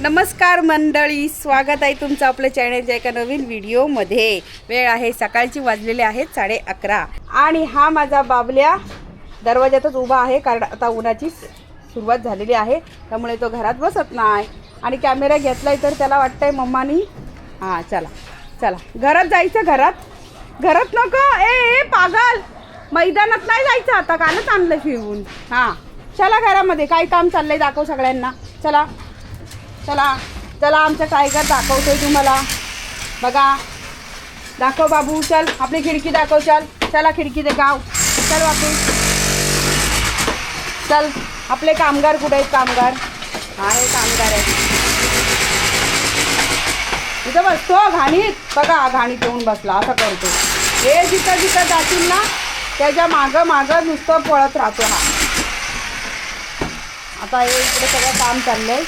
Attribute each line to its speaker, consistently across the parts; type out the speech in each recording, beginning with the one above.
Speaker 1: नमस्कार मंडळी स्वागत आहे तुमचं आपल्या चॅनलच्या एका नवीन व्हिडिओमध्ये वेळ आहे सकाळची वाजलेले आहेत साडे अकरा. आणि हा माझा बाबल्या दरवाज्यातच उभा आहे कारण आता उन्हाची सुरुवात झालेली आहे त्यामुळे तो घरात बसत नाही. आणि कॅमेरा घेतलाय तर त्याला वाटतंय मम्मानी हां चला चला. घरात जायचं घरात? घरात नको! ए ए पागल! मैदानात नाही जायचं आता कालच आणलं फिरवून हां चला घरामध्ये काय काम चाललंय दाखव सगळ्यांना. चला. चला चला आमचा टायगर दाखवतोय तुम्हाला. बघा. दाखव बाबू चल आपली खिडकी दाखव चल. चला खिडकी दे गाव. चल बापू. चल आपले कामगार कुठे आहेत? कामगार. हा हे कामगार आहे इथं बसतो हो, घाणीत. बघा घाणीत येऊन बसला असं करतो हे जिथं जिथं जातील ना त्याच्या मागं मागं नुसतं पळत राहतो हा. आता हे इकडे सगळं काम चाललंय.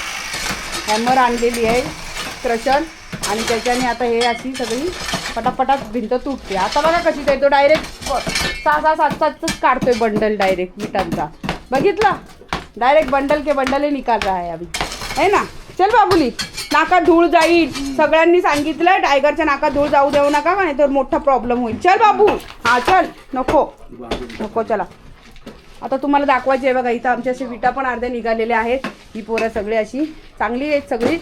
Speaker 1: हॅमर आणलेली आहे क्रशर आणि त्याच्याने आता हे अशी सगळी पटापटात भिंत तुटते. आता बघा कशी काय तो डायरेक्ट सहा सहा सात सातच काढतोय बंडल डायरेक्ट विटांचा बघितला? डायरेक्ट बंडल के बंडल निकाल रहा है अभी. है ना? चल बाबुली नाकात धूळ जाईल. सगळ्यांनी सांगितलं टायगरच्या नाकात धूळ जाऊ देऊ नका नाही तर मोठा प्रॉब्लेम होईल. चल बाबू. हा चल. नको. नको चला. आता तुम्हाला दाखवायचे आहे बघा इथं आमच्या अशी विटा पण अर्ध्या निघालेल्या आहेत. ही पोरं सगळी अशी चांगली आहेत सगळी.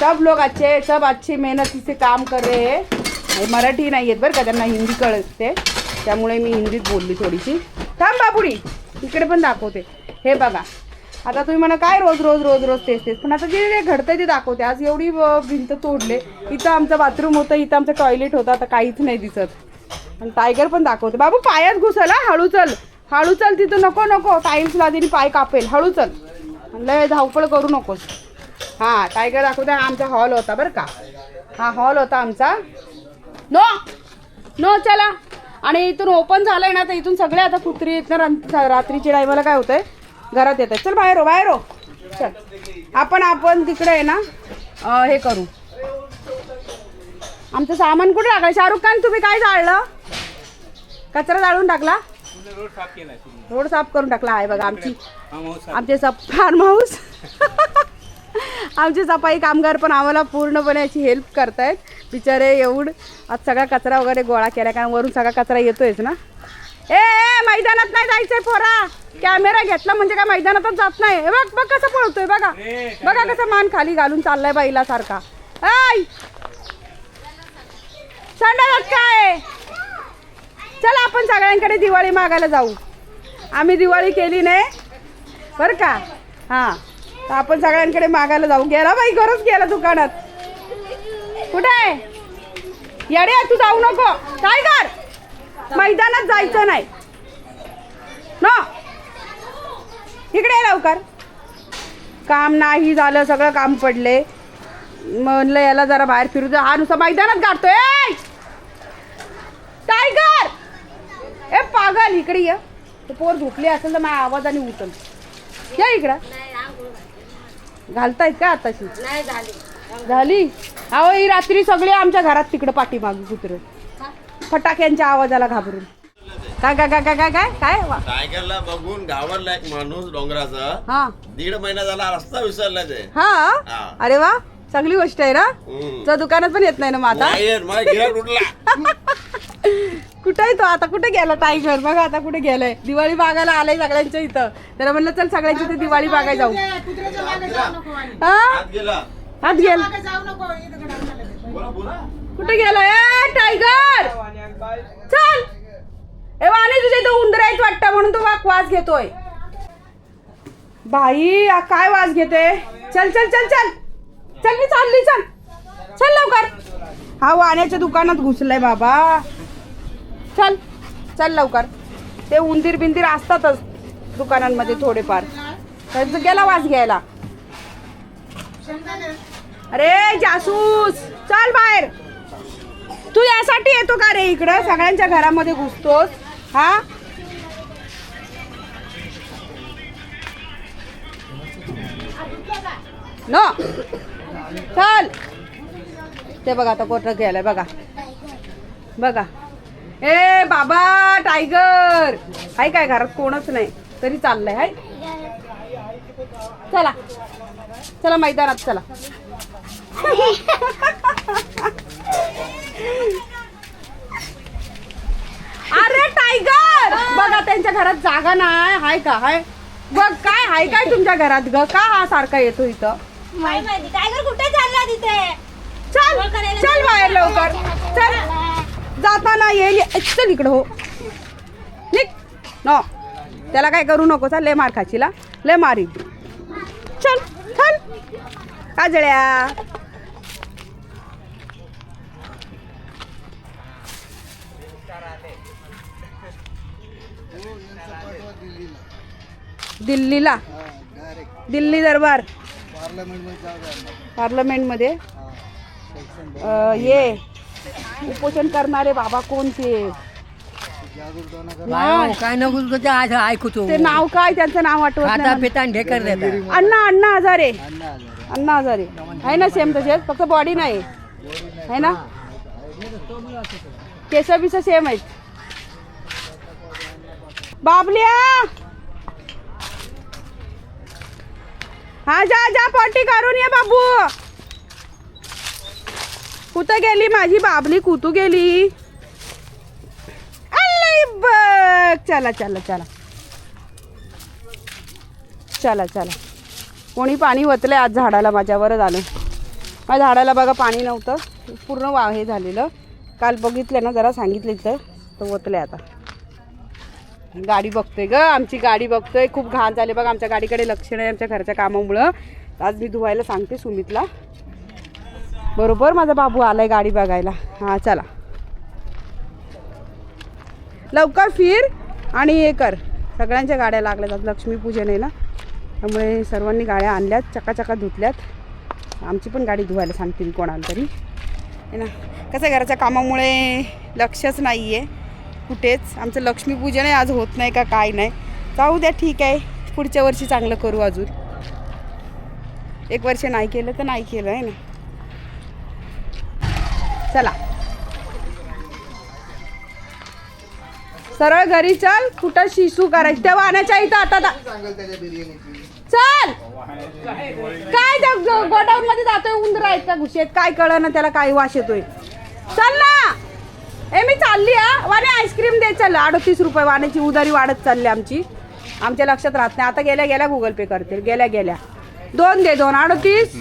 Speaker 1: सब लोक अच्छे सब अच्छी मेहनतीचे काम कर रहे हे. मराठी नाही आहेत बरं का त्यांना हिंदी कळते. त्यामुळे मी हिंदीत बोलली थोडीशी. थांब बापुडी इकडे पण दाखवते. हे बघा आता तुम्ही म्हणा काय रोज रोज रोज रोज तेच तेच. पण आता जे जे घडतंय ते दाखवते. आज एवढी भिंत तोडले. इथं आमचं बाथरूम होतं इथं आमचं टॉयलेट होतं आता काहीच नाही दिसत. आणि टायगर पण दाखवते. बाबू पायात घुसल हा हळू चल. हळू चल तिथं नको नको. टाईम्स लादीने पाय कापेल. हळू चल. लय धावपळ करू नकोस. हां टायगर दाखवू द्या आमचा हॉल होता बरं का. हा हॉल होता आमचा. नो नो चला. आणि इथून ओपन झालं आहे ना तर इथून सगळे आता कुत्री येत ना रात्रीची रात्रीच्या टायमाला काय होतंय? घरात येतात चल बाहेर हो बाहेर हो. चल. आपण आपण तिकडे आहे ना हे करू. आमचं सामान कुठे टाकलं शाहरुख खान तुम्ही काय जाळलं कचरा जाळून टाकला? रोड साफ करून टाकला आहे बघा आमची. आमचे सप फार्म हाऊस आमचे सफाई कामगार पण आम्हाला पूर्णपणे अशी हेल्प करतायत. बिचारे एवढं आज सगळा कचरा वगैरे गोळा केला कारण वरून सगळा कचरा येतोयच ना. ए मैदानात नाही जायचंय पोरा. कॅमेरा घेतला म्हणजे काय मैदानातच जात नाही. हे बघ बघ कसं पळतोय बघा. बघा कसं मान खाली घालून चाललाय बाईला सारखा. ऐ! संडासात काय? चला आपण सगळ्यांकडे दिवाळी मागायला जाऊ. आम्ही दिवाळी केली नाही. बरं का? हां. तर आपण सगळ्यांकडे मागायला जाऊ. गेला बाई गरज गेला दुकानात. कुठे आहे? येडे तू जाऊ नको. काय कर? मैदानात जायचं नाही. न. इकडे लवकर. काम नाही झालं सगळं काम पडले. म्हणलं याला जरा बाहेर फिरू दे. हा नुसतं मैदानात गाठतोय. ए! पागल इकडे ये. ते पोर झोपली असेल तर माझ्या आवाजाने उचल. या इकडं. घालतायत का आताशी?
Speaker 2: नाही झाली.
Speaker 1: झाली? अहो ही रात्री सगळे आमच्या घरात तिकडं पाठीमागे कुत्र. फटाक्यांच्या आवाजाला घाबरून. काय काय काय काय काय काय? काय वा-
Speaker 3: टायगरला बघून घाबरला एक माणूस डोंगराचा.
Speaker 1: हा.
Speaker 3: दीड महिना झाला रस्ता विसरलाच आहे
Speaker 1: हा. अरे वा चांगली गोष्ट आहे ना. तुझ्या दुकानात पण येत नाही ना मग आता?
Speaker 3: नाही येत, माझा गिऱ्हाईक उठला.
Speaker 1: कुठे आहे तो? आता कुठे गेला टायगर बघा आता कुठे गेलाय. दिवाळी बागायला आलाय सगळ्यांच्या इथं. त्याला म्हणलं चल सगळ्यांच्या इथे दिवाळी बागाय जाऊ. हा?
Speaker 3: आत गेला.
Speaker 1: गेल कुठे गेलाय? ए, टायगर! चल. ए वाणी तुझ्या इथं उंदर आहेत वाटतं म्हणून तो वाक वास घेतोय. बाई आ काय वास घेते? चल चल चल चल. चल मी चालली चल. चल लवकर. हा वाण्याच्या दुकानात घुसलाय बाबा. चल चल लवकर. ते उंदीर बिंदीर असतातच दुकानांमध्ये थोडेफार. त्यांचं गेला वास घ्यायला. अरे जासूस चल बाहेर. तू यासाठी येतो का रे इकडं? सगळ्यांच्या घरामध्ये घुसतोस. हा? न. चल. ते बघा आता कोट घ्यायला बघा. बघा. ए बाबा टायगर हाय काय घरात कोणच नाही. तरी चाललंय हाय. चला. चला मैदानात चला. अरे टायगर बघा त्यांच्या घरात जागा नाही. हाय का हाय? बघ काय हाय काय तुमच्या घरात ग? का हा सारखा येतो इथं?
Speaker 2: टायगर कुठे चालला तिथे?
Speaker 1: चल चल बाहेर लवकर. चल. जाताना येईल. चल इकडं हो. निघ. नो. त्याला काय करू नको चल लय मार खाशीला लय मारी चल चल. काजळ्या दिल्लीला. दिल्ली दरबार. पार्लमेंटमध्ये ये. उपोषण करणारे बाबा कोणते?
Speaker 4: काय काय नको तुझं? आज ऐकू तू.
Speaker 1: ते नाव काय? त्यांचं नाव आठवत
Speaker 4: खाता
Speaker 1: नाही
Speaker 4: पिता ढेकर
Speaker 1: अण्णा अण्णा हजारे. अण्णा हजारे. आहे ना सेम तसेच? फक्त बॉडी नाही. आहे ना? केस बिस सेम आहेत. बाबल्या! हा जा जा पट्टी करून ये बाबू. कुठं गेली? माझी बाबली कुतू गेली? बघ. चला चला चला. चला चला. कोणी पाणी वतलंय आज झाडाला? माझ्यावरच आलं. माझ्या झाडाला बघा पाणी नव्हतं. पूर्ण वा हे झालेलं. काल बघितलं ना जरा सांगितलं तर तर वतलंय आता. गाडी बघतोय ग. आमची गाडी बघतोय. खूप घाण झाले बघ. आमच्या गाडीकडे लक्ष नाही आमच्या घरच्या कामामुळं. आज मी धुवायला सांगते सुमितला. बरोबर? माझा बाबू आलाय गाडी बघायला. हां चला. लवकर फिर आणि हे कर. सगळ्यांच्या गाड्या लागल्या आज लक्ष्मीपूजन आहे ना? त्यामुळे सर्वांनी गाड्या आणल्यात चकाचका धुतल्यात. आमची पण गाडी धुवायला सांगते मी कोणाला तरी. आहे ना? कसं आहे, घराच्या कामामुळे लक्षच नाही आहे कुठेच. आमचं लक्ष्मीपूजन आहे आज होत नाही का काय नाही. जाऊ द्या ठीक आहे. पुढच्या वर्षी चांगलं करू अजून. एक वर्ष नाही केलं तर नाही केलं आहे ना? चला. सरळ घरी चल कुठं शिशू करायची? त्या वाहण्याच्या इथं आता चल! काय त्या गोडाऊन मध्ये जातोय उंदर आहेत घुशेत? काय कळ ना त्याला काय वास येतोय. चल ना! ए मी चालली हा. वाने आईस्क्रीम दे चल. अडतीस रुपये वाण्याची उधारी वाढत चालली आमची. आमच्या लक्षात राहत नाही. आता गेल्या गेल्या गुगल पे करतील. गेल्या गेल्या. दोन दे दोन. अडतीस.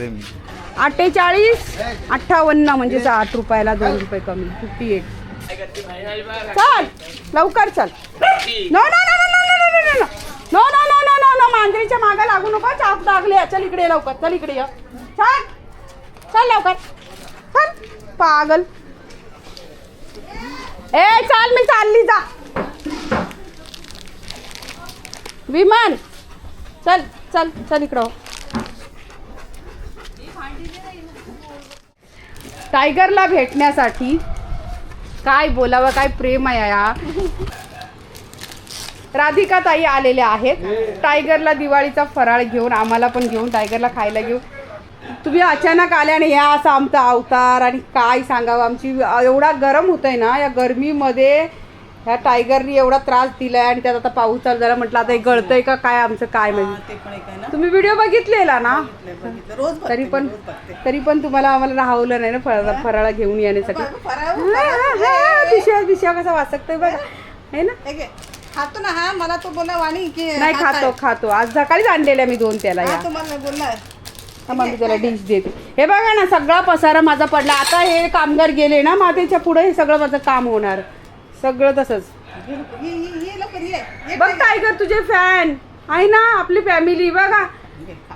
Speaker 1: अठ्ठेचाळीस अठ्ठावन्न म्हणजे साठ रुपयाला दोन रुपये कमी. फिफ्टी एट चल लवकर चल. No no no no no no no no no no no no no no मांजरीच्या मागे लागू नको. चाप लागले चल इकडे लवकर. चल इकडे ये. चल. चल लवकर. चल. पागल. ए चाल मी चालली जा. विमान चल चल चल इकडं हो. टायगरला भेटण्यासाठी काय बोलावं काय प्रेम आहे या? राधिका ताई आलेल्या आहेत. टायगरला दिवाळीचा फराळ घेऊन आम्हाला पण घेऊन टायगरला खायला घेऊन. तुम्ही अचानक आले आणि ह्या असा आमचा अवतार आणि काय सांगावं? आमची एवढा गरम होतंय ना या गरमीमध्ये ह्या टायगरनी एवढा त्रास दिलाय आणि त्यात आता पाऊस चालू झाला म्हटलं आता हे गळतंय का काय आमचं काय म्हणजे? तुम्ही व्हिडिओ बघितलेला ना? तरी पण तरी पण तुम्हाला आम्हाला राहवलं नाही ना फराळा फराळा घेऊन येण्यासाठी. हा, हा, हा, पिशव्या पिशव्या कसा वाचकतोय बघा. आहे ना?
Speaker 2: खातो ना हा मला तो बोला वाणी की
Speaker 1: नाही खातो खातो. आज सकाळीच आणलेल्या मी दोन त्याला या.
Speaker 2: तुम्हाला बोलला.
Speaker 1: थांबा मी त्याला डिश देते. हे बघा ना सगळा पसारा माझा पडला. आता हे कामगार गेले ना मातेच्या पुढे हे सगळं माझं काम होणार. सगळं तसंच.
Speaker 2: ये लवकर ये
Speaker 1: बघ टायगर तुझे फॅन. आहे ना आपली फॅमिली. बघा.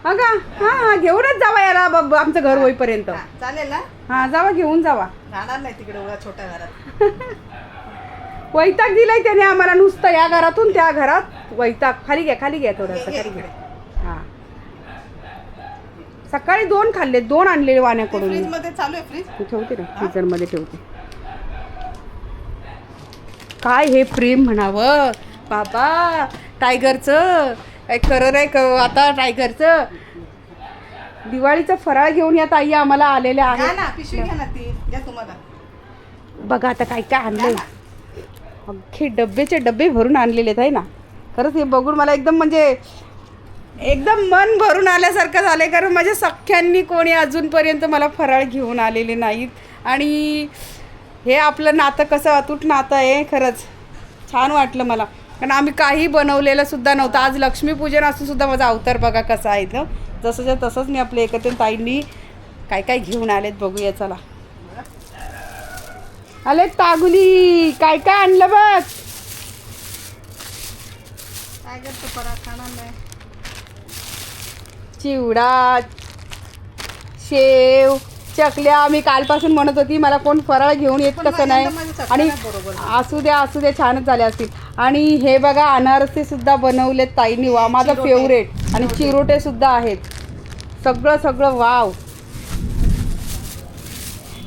Speaker 1: बघा हा हा घेऊनच जावा याला. आमचं घर होईपर्यंत.
Speaker 2: चालेल ना?
Speaker 1: हा जावा घेऊन जावा.
Speaker 2: राहणार नाही तिकडे छोट्या घरात.
Speaker 1: वैताग दिलाय त्याने आम्हाला नुसतं या घरातून त्या घरात. वैताग. खाली घ्या खाली घ्या थोडंसं खाली घ्या. हा. सकाळी दोन खाल्ले दोन आणलेले वाण्याकडून. ठेवते ना फ्रीजरमध्ये ठेवते. काय हे प्रेम म्हणावं? बाबा टायगरचं. काय खरं नाही क आता टायगरचं? दिवाळीचं फराळ घेऊन या ताई आम्हाला आलेल्या
Speaker 2: घ्या
Speaker 1: आहेत
Speaker 2: ना पिशवी घ्या ना ती. घ्या तुम्हाला.
Speaker 1: बघा आता काय काय आणलंय. अख्खे डब्बेचे डब्बे भरून आणलेले आहेत आहे ना? खरंच हे बघून मला एकदम म्हणजे एकदम मन भरून आल्यासारखं झालंय. कारण माझ्या सख्यांनी कोणी अजूनपर्यंत मला फराळ घेऊन आलेले नाहीत. आणि हे आपलं नातं कसं अतूट नातं आहे खरंच. छान वाटलं मला. कारण आम्ही काही बनवलेलं सुद्धा नव्हतं. आज लक्ष्मीपूजन असून सुद्धा माझा अवतार बघा कसा आहे तो जसंच्या तसंच मी आपल्या एकत्र ताईंनी काय काय घेऊन आलेत बघूया चला. आले तागुली काय काय आणलं बघ? चिवडा शेव चकल्या मी कालपासून म्हणत होती मला कोण फराळ घेऊन येत कसं नाही. आणि. असू द्या असू द्या छानच झाले असतील. आणि हे बघा अनारसे सुद्धा बनवलेत ताईंनी. वा माझं. फेवरेट आणि चिरोटे. सुद्धा आहेत. सगळं सगळं वाव.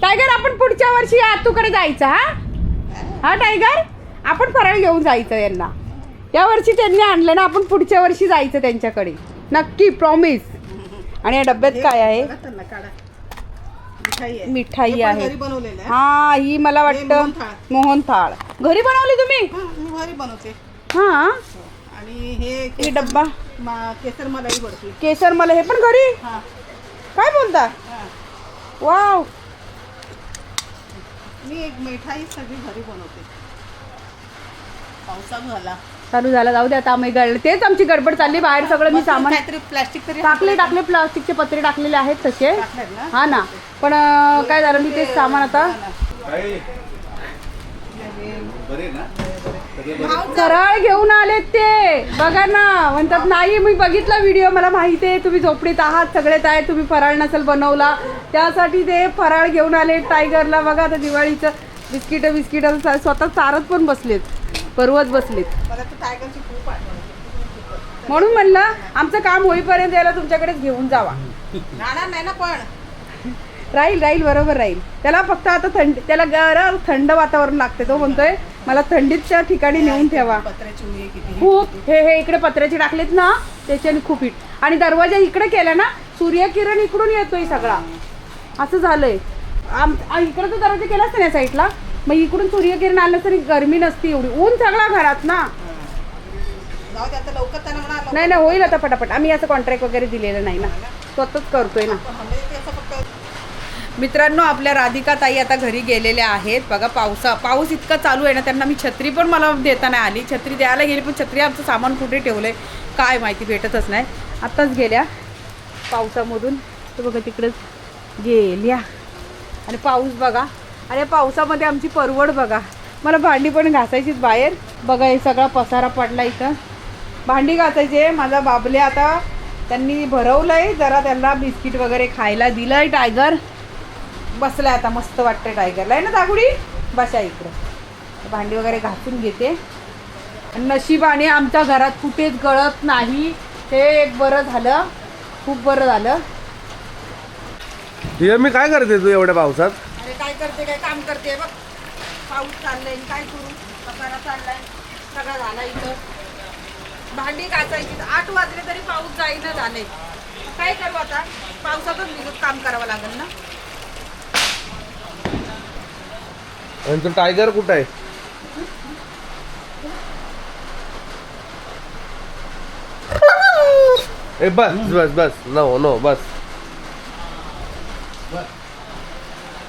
Speaker 1: टायगर आपण पुढच्या वर्षी आतूकडे जायचं हा? हा टायगर? आपण फराळ घेऊन जायचं यांना. या वर्षी त्यांनी आणलं ना आपण पुढच्या वर्षी जायचं त्यांच्याकडे. नक्की प्रॉमिस आणि या डब्यात काय आहे?
Speaker 2: मिठाई आहे. हे पण
Speaker 1: आहे.
Speaker 2: घरी बनवलेलं आहे.
Speaker 1: हा ही मला वाटतं. मोहन थाळ. घरी बनवली तुम्ही?
Speaker 2: हा, घरी बनवते.
Speaker 1: हा?
Speaker 2: आणि हे
Speaker 1: ही
Speaker 2: केसर-
Speaker 1: डब्बा.
Speaker 2: केसर मलाई
Speaker 1: केसर मला हे पण घरी?
Speaker 2: हा.
Speaker 1: काय बोलता?
Speaker 2: हा.
Speaker 1: वाव.
Speaker 2: मी एक मिठाई सगळी घरी बनवते. पावसा झाला
Speaker 1: चालू झाला. जाऊ दे आता आम्ही गळ तेच आमची गडबड चालली. बाहेर सगळं मी सामान
Speaker 2: प्लास्टिक तरी
Speaker 1: टाकले टाकले प्लास्टिकचे पत्रे टाकलेले आहेत तसे. हा ना. पण काय झालं मी तेच सामान आता फराळ घेऊन आलेत ते. बघा ना. म्हणतात नाही मी बघितला व्हिडिओ मला माहिती आहे तुम्ही झोपडीत आहात. सगळेच आहे तुम्ही फराळ नसेल बनवला. त्यासाठी ते फराळ घेऊन आले टायगरला बघा आता दिवाळीचं. बिस्किट बिस्किट स्वतः चारत पण बसलेत. परवत बसलेत. म्हणून म्हणलं आमचं काम होईपर्यंत याला तुमच्याकडेच घेऊन जावा.
Speaker 2: नाही ना पण.
Speaker 1: राहील राहील बरोबर राहील. त्याला फक्त आता थंड त्याला गरम थंड वातावरण लागते तो म्हणतोय मला थंडीच्या ठिकाणी नेऊन ठेवा. खूप हे हे इकडे पत्र्याचे टाकलेत ना त्याच्याने खूप हिट. आणि दरवाजा इकडे केला ना सूर्यकिरण इकडून येतोय सगळा. असं झालंय. आम इकडे तो दरवाजा केलाच ना या साईडला. मग इकडून सूर्यकिरण आलं तरी गरमी नसती एवढी. ऊन सगळा घरात ना.
Speaker 2: जाऊ दे आता लवकर त्यांना म्हणा लवकर.
Speaker 1: नाही नाही होईल आता पटापट. आम्ही असं कॉन्ट्रॅक्ट वगैरे दिलेलं नाही ना. स्वतःच करतोय ना.
Speaker 2: म्हणजे ते असं फक्त
Speaker 1: मित्रांनो आपल्या राधिका ताई आता घरी गेलेल्या आहेत. बघा पावसा पाऊस इतका चालू आहे ना त्यांना मी छत्री पण मला देता नाही आली. छत्री द्यायला गेली पण छत्री आमचं सामान कुठे ठेवलंय? काय माहिती भेटतच नाही. आत्ताच गेल्या पावसामधून. तर बघा तिकडेच गेल्या. आणि पाऊस बघा आणि पावसामध्ये आमची परवड बघा. मला भांडी पण घासायचीच बाहेर. बघा हे सगळा पसारा पडला इथं. भांडी घासायचे. माझा बाबले आता त्यांनी भरवलं आहे जरा त्यांना बिस्किट वगैरे खायला दिलं आहे टायगर बसलाय आता मस्त वाटतं टायगरला आहे ना दागुडी? बसा इकडं. भांडी वगैरे घासून घेते. आणि नशिबाने आमच्या घरात कुठेच गळत नाही. ते एक बरं झालं. खूप बरं झालं.
Speaker 5: मी काय करते तू एवढ्या पावसात?
Speaker 1: काय करते काय काम करते बघ. पाऊस चाललाय आणि काय करू? पसारा चाललाय. सगळं झाला इथं. भांडी घासायची आठ वाजले तरी पाऊस जाईना झालंय काय करू आता? पावसातच भिजत काम करावं लागेल ना?
Speaker 5: आणि तो टायगर कुठं आहे? ए बस बस बस. नो नो बस.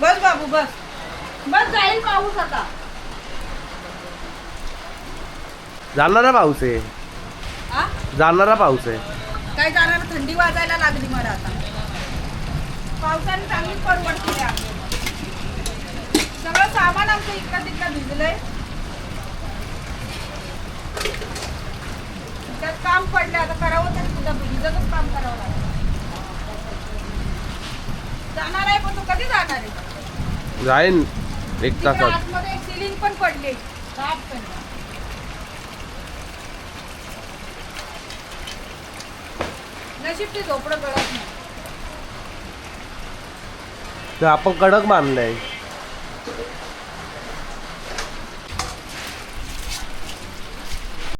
Speaker 1: बस बाबू बस. बस जाईल पाऊस आता.
Speaker 5: जाणारा पाऊस आहे
Speaker 1: हा
Speaker 5: जाणारा पाऊस आहे
Speaker 1: काय जाणार थंडी वाजायला लागली मला आता. पावसाने चांगलीच परवड केली आपल्याला सगळं सामान आमचं इकडं तिकडं भिजलंय. त्यात काम पडलं आता करावं तरी तुझं भिजतच काम करावं लागेल जाणार आहे पण तू कधी जाणार आहे
Speaker 5: जाईन एक तासात.
Speaker 1: आतमध्ये एक सिलिंग पण पडली. दाट पण नशीब ते झोपडं गळत नाही.
Speaker 5: ते आपण कडक मानलंय